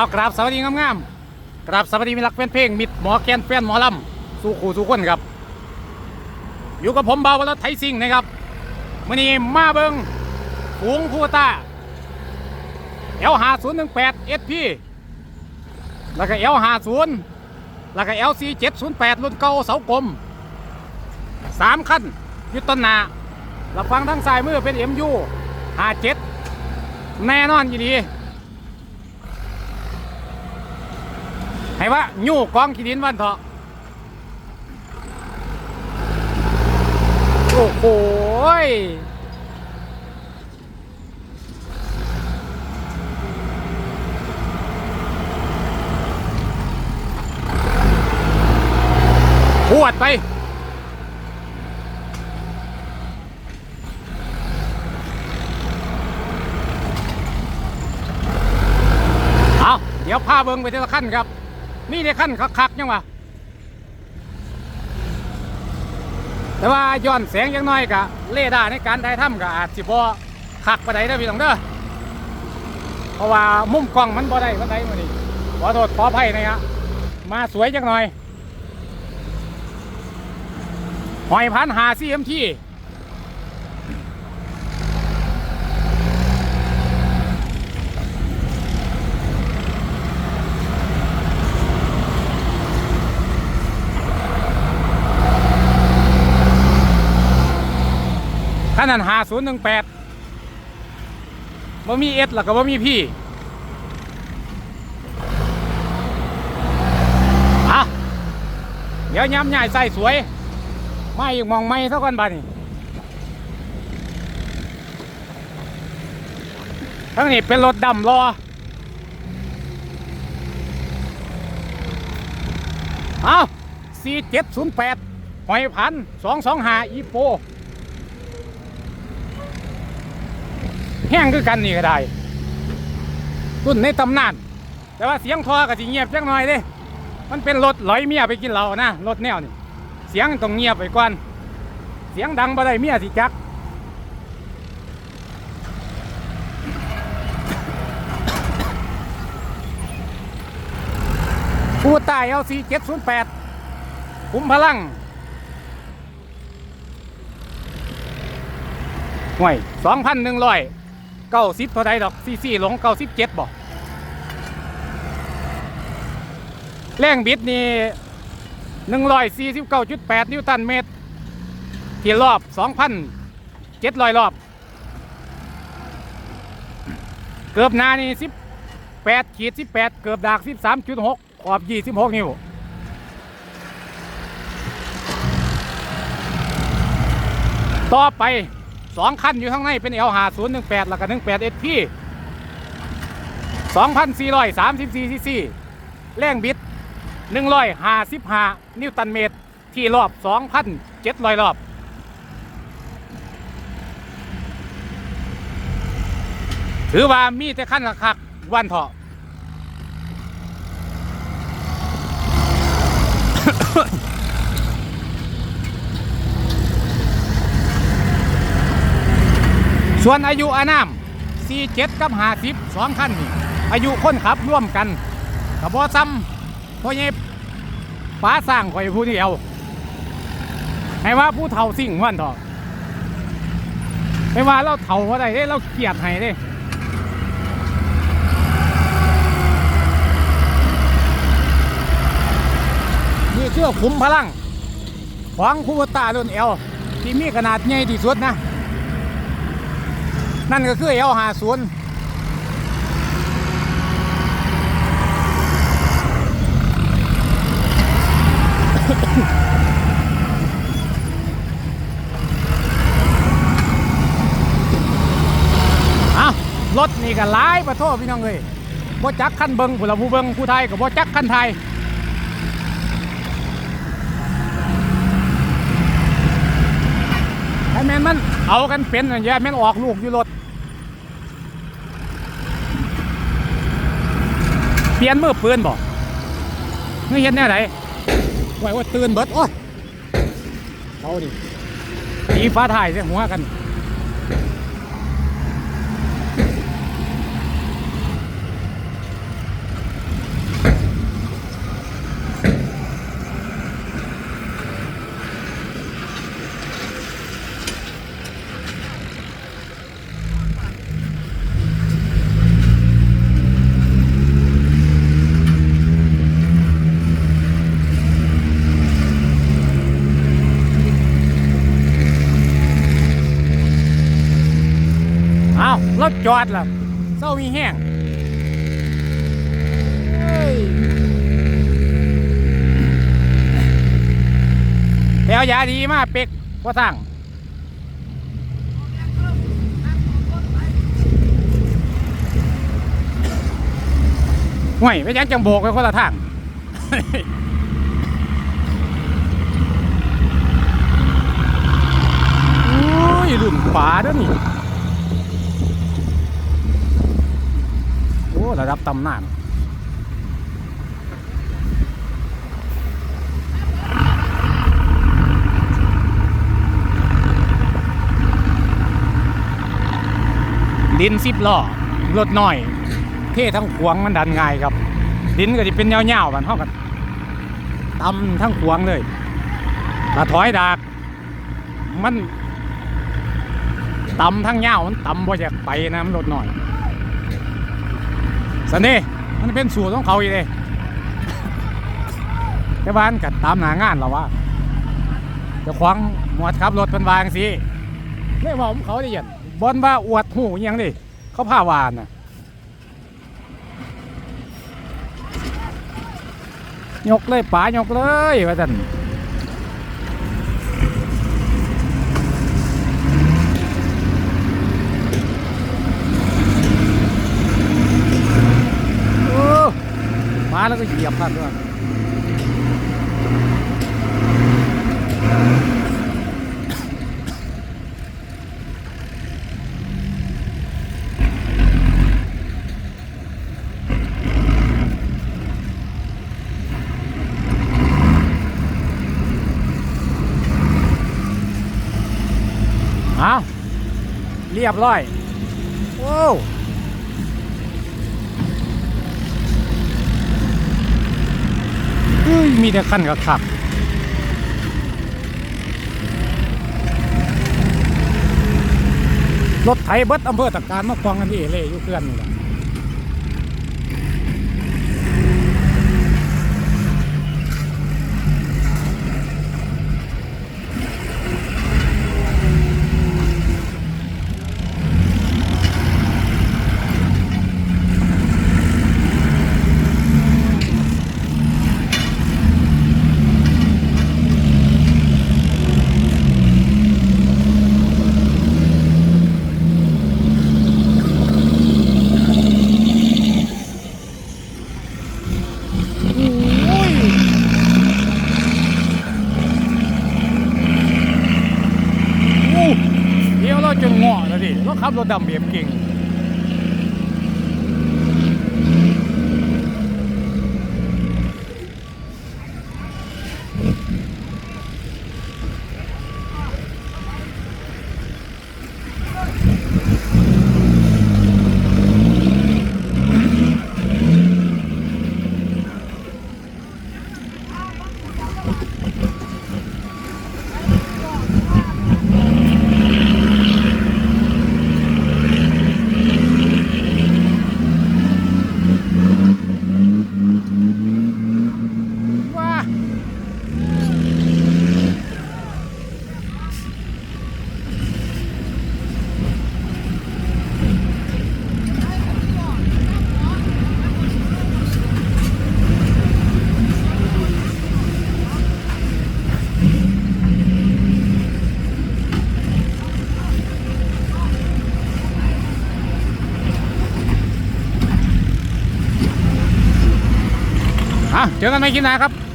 เอากราบสวัสดีงามๆกราบสวัสดีมิตรรักแฟนเพลงมิตรหมอแกนแฟนหมอลำสู่ขู่สู่คนครับ อยู่กับผมเบาวรถไทยซิงห์นะครับมื่อนี้มาเบิงฝูงผู้ต้าเอลหาศูนย์หนึ่งแปดเอสพีแล้วก็เอลหาศูนย์แล้วก็เอลซีเจ็ดศูนย์แปดรุ่นเก่าเสากลมสามขั้นยุตต้นหนาเราฟังทางซ้ายมือเป็นเอ็มยูห้าเจ็ดแน่นอนอยู่ดี ให้ว่ายู่กองขีดินวันเถาะโอ้โหยปวดไปเอาเดี๋ยวพาเบิงไปทีละขั้นครับ นี่ในขั้นคักๆยังวะแต่ว่าย้อนแสงยังน้อยกะเล่ด้าในการถ่ายทำกะอาจสิบ่คักปานใดเด้พี่น้องเด้อเพราะว่ามุมกล้องมันบ่ได้ปานใดมื้อนี้ขอโทษขออภัยนะครับมาสวยจังหน่อยหอยพันหาซีเอ็มที ขนาดหาศูนย์หนึ่งแปดบ่มีเอสแล้วก็บ่มีพี่อะเดี๋ยวย้ำใหญ่ใส่สวย ไม่อีกมองไม่เท่ากันบ้านี่ทั้งนี้เป็นรถดำรอเอาสี่เจ็ดศูนย์แปดหอยพันสองสองหาอีโป แห้งคือกันนี่ก็ได้รุ่นในตำนาน แต่ว่าเสียงทอก็สิเงียบจักหน่อยเด้ มันเป็นรถลอยเมียไปกินเหล้านะรถแนวนี่เสียงต้องเงียบไปก่อนเสียงดังบ่ได้เมียสิจักผู้ตายเอาสี่เจ็ดศูนย์แปดคุ้มพลังห่วยสองพันหนึ่งร้อย เก้าสิบเท่าไรดอกซีซีลงเก้าสิบเจ็ดบ่แรงบิดนี่หนึ่งร้อยสี่สิบเก้าจุดแปดนิวตันเมตร ที่รอบสองพันเจ็ดร้อยรอบ เกือบนานี่สิบแปดขีดสิบแปดเกือบดากสิบสามจุดหกขอบยี่สิบหกนิ้วต่อไป สองคันอยู่ข้างในเป็นเอลหาศูนย์หนึ่งแปดแล้วก็หนึ่งแปดเอสพีสองพันสี่ร้อยสามสิบสี่ซีซีแรงบิดหนึ่งร้อยห้าสิบห้านิวตันเมตร ที่รอบสองพันเจ็ดร้อยรอบถือว่ามีแต่ขั้นคักวันเถาะ ส่วนอายุอานาม47กับ50สองขั้นนี่อายุคนขับร่วมกันกับบอซ้ำพราะเงี้ป้าสร้างข่อยผู้เดียวให้ว่าผู้เฒ่าสิ่งวันเถอะไม่ว่าเราเฒ่าอะไรได้เราเกลียดให้ได้นี่คือขุมพลังของผู้ตารุ่นเอลที่มีขนาดใหญ่ที่สุดนะ นั่นก็คือเอลหาศูนย์รถนี่ก็หลายประโทษพี่น้องเลยบ่จักขั้นเบิงผู้ละผู้เบิงผู้ไทยกับบ่จักขั้นไทยไอ้แม่นมันเอากันเป็นอย่างเงี้ยแม่นออกลูกอยู่รถ เปลี่ยนมือปืนบ่นี่เห็นแน่ไหนไว้ว่าตื่นเบิดโอ้ยเอาดิตีฟ้าถ่ายใส่หัวกัน รถจอดล่ะเศร้ามีแห้งแถวยาดีมากเป็กพ่อสร้งห่วยไปยังจังโบกไปคนละทางโอ้ยรุ่นฝาเด้อนี่ โอ้ ระดับตำนานดินสิบล้อรถน้อย เท่ทั้งขวางมันดันง่ายครับ ดินก็จะเป็นยาๆมันเท่ากันตำทั้งขวางเลยถ้าถอยดาก มันตำทั้งยามันตำบ่อยากไปนะมันรถน้อย สันนี่มันเป็นสูตรของเขาอีเลยแต่บ้านกัดตามหนางานเราว่าจะคว้างหมวดขับรถเป็นวางสิไม่ว่าผมเขาได้ยินบอนว่าอวดหูยังดิเขาพาวานน่ะยกเลยป๋ายกเลยว่าจันโอ้มา แล้วก็เหยียบพันด้วยเอาเรียบร้อย โอ้ ฮ้ย มีแต่คันกับขับรถไถเบิดอำเภอตะการมาควงกันที่เอเล่อยู่เพื่อนนี่แหละ โอ้ยโอ้เดี๋ยวเราจะเงาะแล้วดิเรา ขับรถดำเบียมเก่ง เจอกันใหม่คลิปหน้าครับ